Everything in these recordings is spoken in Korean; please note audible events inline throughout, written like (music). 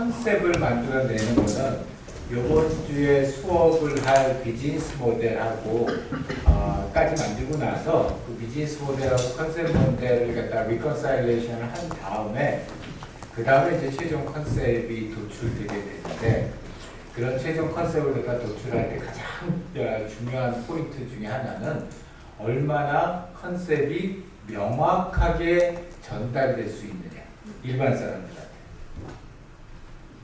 컨셉을 만들어내는 거는 이번 주에 수업을 할 비즈니스 모델하고 어, 까지 만들고 나서 그 비즈니스 모델하고 컨셉 모델을 갖다 리컨사일레이션을 한 다음에 그 다음에 이제 최종 컨셉이 도출되게 되는데 그런 최종 컨셉을 갖다 도출할 때 가장 어, 중요한 포인트 중에 하나는 얼마나 컨셉이 명확하게 전달될 수 있느냐. 일반 사람들한테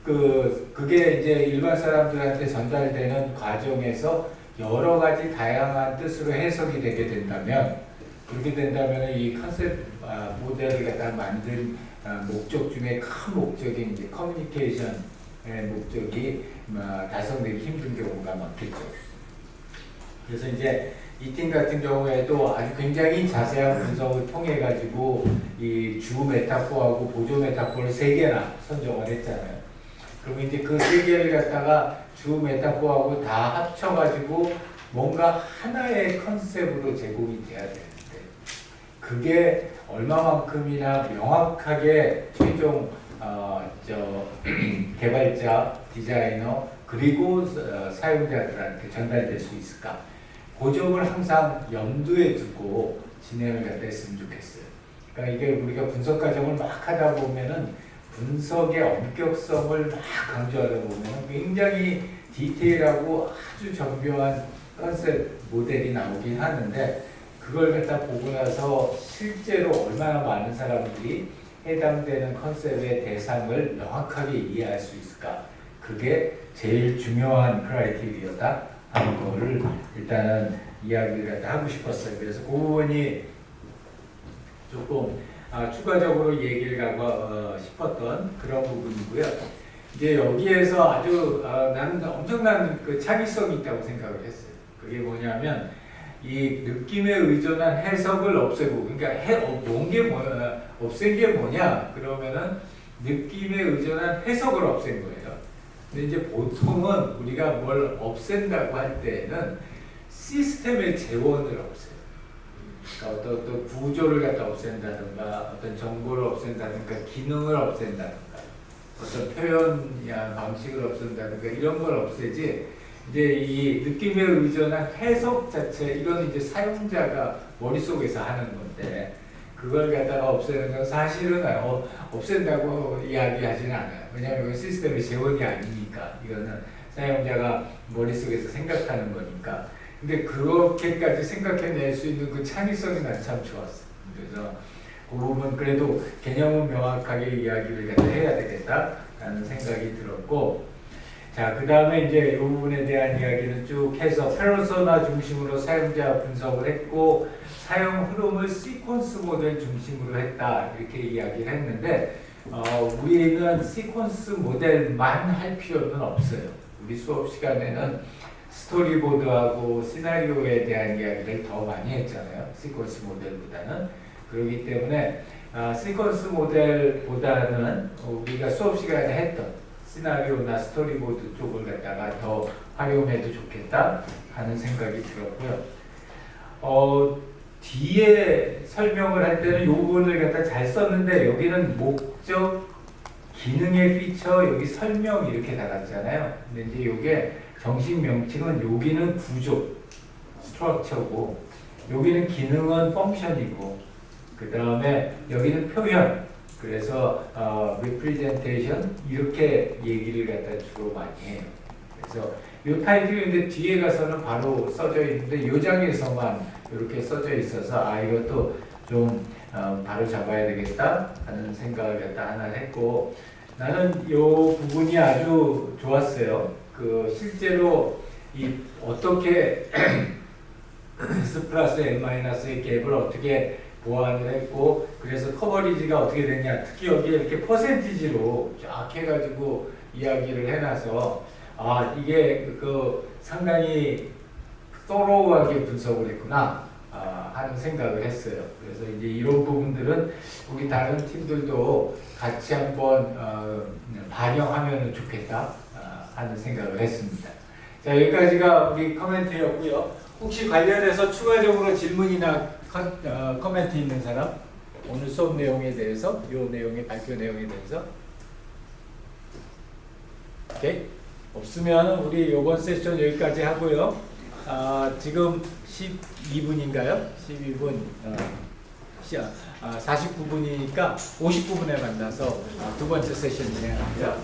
그 그게 이제 일반 사람들한테 전달되는 과정에서 여러 가지 다양한 뜻으로 해석이 되게 된다면 그렇게 된다면 이 컨셉 아, 모델을 갖다 만든 아, 목적 중에 큰 목적인 이제 커뮤니케이션의 목적이 아, 달성되기 힘든 경우가 많겠죠. 그래서 이제 이 팀 같은 경우에도 아주 굉장히 자세한 분석을 통해 가지고 이 주 메타포하고 보조 메타포를 세 개나 선정을 했잖아요. 그럼 이제 그 세 개를 갖다가 주 메타포하고 다 합쳐 가지고 뭔가 하나의 컨셉으로 제공이 돼야 되는데 그게 얼마만큼이나 명확하게 최종 어, 저 (clears throat) 개발자, 디자이너 그리고 어, 사용자들한테 전달될 수 있을까? 그 점을 항상 염두에 두고 진행을 갖다 했으면 좋겠어요. 그러니까 이게 우리가 분석 과정을 막 하다 보면은 분석의 엄격성을 막 강조하다 보면 굉장히 디테일하고 아주 정교한 컨셉 모델이 나오긴 하는데 그걸 갖다 보고 나서 실제로 얼마나 많은 사람들이 해당되는 컨셉의 대상을 명확하게 이해할 수 있을까? 그게 제일 중요한 크라이테리어다 하는 거를 일단은 이야기를 하고 싶었어요. 그래서 그 부분이 조금 아, 추가적으로 얘기를 하고 어, 싶었던 그런 부분이고요. 이제 여기에서 아주 어, 나는 엄청난 그 창의성이 있다고 생각을 했어요. 그게 뭐냐면 이 느낌에 의존한 해석을 없애고 그러니까 해, 어, 뭔게 뭐야 없앤 게 뭐냐 그러면은 느낌에 의존한 해석을 없앤 거예요. 근데 이제 보통은 우리가 뭘 없앤다고 할 때는 시스템의 재원을 없애요. 그러니까 어떤, 어떤 구조를 갖다 없앤다든가 어떤 정보를 없앤다든가 기능을 없앤다든가 어떤 표현 방식을 없앤다든가 이런 걸 없애지 이제 이 느낌에 의존한 해석 자체 이건 이제 사용자가 머릿속에서 하는 건데 그걸 갖다가 없애는 건 사실은 어, 없앤다고 이야기하지는 않아요. 왜냐하면 시스템의 재원이 아니니까 이거는 사용자가 머릿속에서 생각하는 거니까. 근데 그렇게까지 생각해낼 수 있는 그 창의성이 난 참 좋았어. 그래서 그 부분 그래도 개념은 명확하게 이야기를 해야 되겠다라는 생각이 들었고 자, 그 다음에 이제 이 부분에 대한 이야기는 쭉 해서 페르소나 중심으로 사용자 분석을 했고 사용 흐름을 시퀀스 모델 중심으로 했다 이렇게 이야기를 했는데 어, 우리는 시퀀스 모델만 할 필요는 없어요. 우리 수업 시간에는 스토리보드하고 시나리오에 대한 이야기를 더 많이 했잖아요. 시퀀스 모델보다는 그렇기 때문에 아, 시퀀스 모델보다는 우리가 수업 시간에 했던 시나리오나 스토리보드 쪽을 갖다가 더 활용해도 좋겠다 하는 생각이 들었고요. 어, 뒤에 설명을 할 때는 이 부분을 갖다 잘 썼는데 여기는 목적, 기능의 피처, 여기 설명 이렇게 달았잖아요. 근데 이제 이게 정식 명칭은 여기는 구조, 스트럭처고 여기는 기능은 펑션이고 그 다음에 여기는 표현, 그래서 어, representation 이렇게 얘기를 갖다 주로 많이 해요. 그래서 이 타이틀인데 뒤에 가서는 바로 써져 있는데 이 장에서만 이렇게 써져 있어서 아 이것도 좀 어, 바로 잡아야 되겠다 하는 생각을 갖다 하나 했고 나는 이 부분이 아주 좋았어요. 그 실제로 이 어떻게 S 플러스 N 마이너스의 갭을 어떻게 보완을 했고 그래서 커버리지가 어떻게 됐냐 특히 여기에 이렇게 퍼센티지로 쫙 해가지고 이야기를 해놔서 아 이게 그 상당히 또로하게 분석을 했구나 아, 하는 생각을 했어요. 그래서 이제 이런 부분들은 우리 다른 팀들도 같이 한번 어, 반영하면 좋겠다 아, 하는 생각을 했습니다. 자, 여기까지가 우리 커멘트였고요. 혹시 관련해서 추가적으로 질문이나 컨, 어, 커멘트 있는 사람? 오늘 수업 내용에 대해서, 요 내용의 발표 내용에 대해서? 오케이? 없으면 우리 요번 세션 여기까지 하고요. 아, 지금 12분인가요? 12분. 어. 아, 49분이니까 59분에 만나서 두 번째 세션 진행합니다.